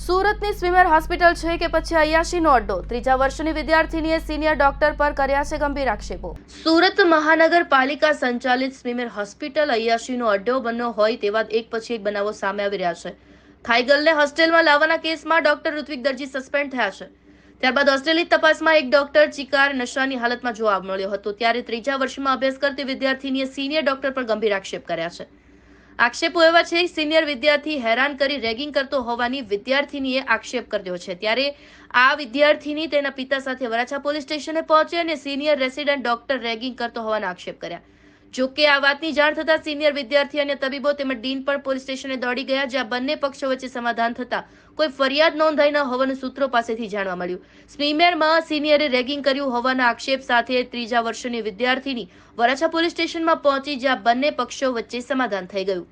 સુરતની swimmer hospital છે કે પછી અયાશીનો અડ્ડો? ત્રીજા વર્ષની વિદ્યાર્થીનીએ સિનિયર ડોક્ટર પર કર્યા છે ગંભીર આક્ષેપો. સુરત મહાનગરપાલિકા સંચાલિત સ્વિમર હોસ્પિટલ અયાશીનો અડ્ડો બન્યો હોય તેવા એક પછી એક બનાવો સામે આવી રહ્યા છે. થાઈગલને હોસ્ટેલમાં લાવવાના કેસમાં ડોક્ટર ઋત્વિક દરજી સસ્પેન્ડ થયા છે. ત્યારબાદ હોસ્ટેલની તપાસમાં એક ડોક્ટર ચિકાર નશાની હાલતમાં જોવા મળ્યો હતો. ત્યારે ત્રીજા વર્ષમાં અભ્યાસ કરતી વિદ્યાર્થીનીએ સિનિયર ડોક્ટર પર ગંભીર આક્ષેપ કર્યા છે. આક્ષેપો એવા છે, સિનિયર વિદ્યાર્થી હેરાન કરી રેગિંગ કરતો હોવાની વિદ્યાર્થીનીએ આક્ષેપ કર્યો છે. ત્યારે આ વિદ્યાર્થીની તેના પિતા સાથે વરાછા પોલીસ સ્ટેશને પહોંચી અને સિનિયર રેસિડેન્ટ ડોક્ટર રેગિંગ કરતો હોવાના આક્ષેપ કર્યા. જો કે આ વાતની જાણ થતાં સિનિયર વિદ્યાર્થી અને તબીબો તેમજ ડીન પણ પોલીસ સ્ટેશને દોડી ગયા, જ્યાં બંને પક્ષો વચ્ચે સમાધાન થતા કોઈ ફરિયાદ નોંધાઈ ન હોવાનું સૂત્રો પાસેથી જાણવા મળ્યું. સ્મીમેરમાં સિનિયરે રેગિંગ કર્યું હોવાના આક્ષેપ સાથે ત્રીજા વર્ષની વિદ્યાર્થીની વરાછા પોલીસ સ્ટેશનમાં પહોંચી, જ્યાં બંને પક્ષો વચ્ચે સમાધાન થઈ ગયું.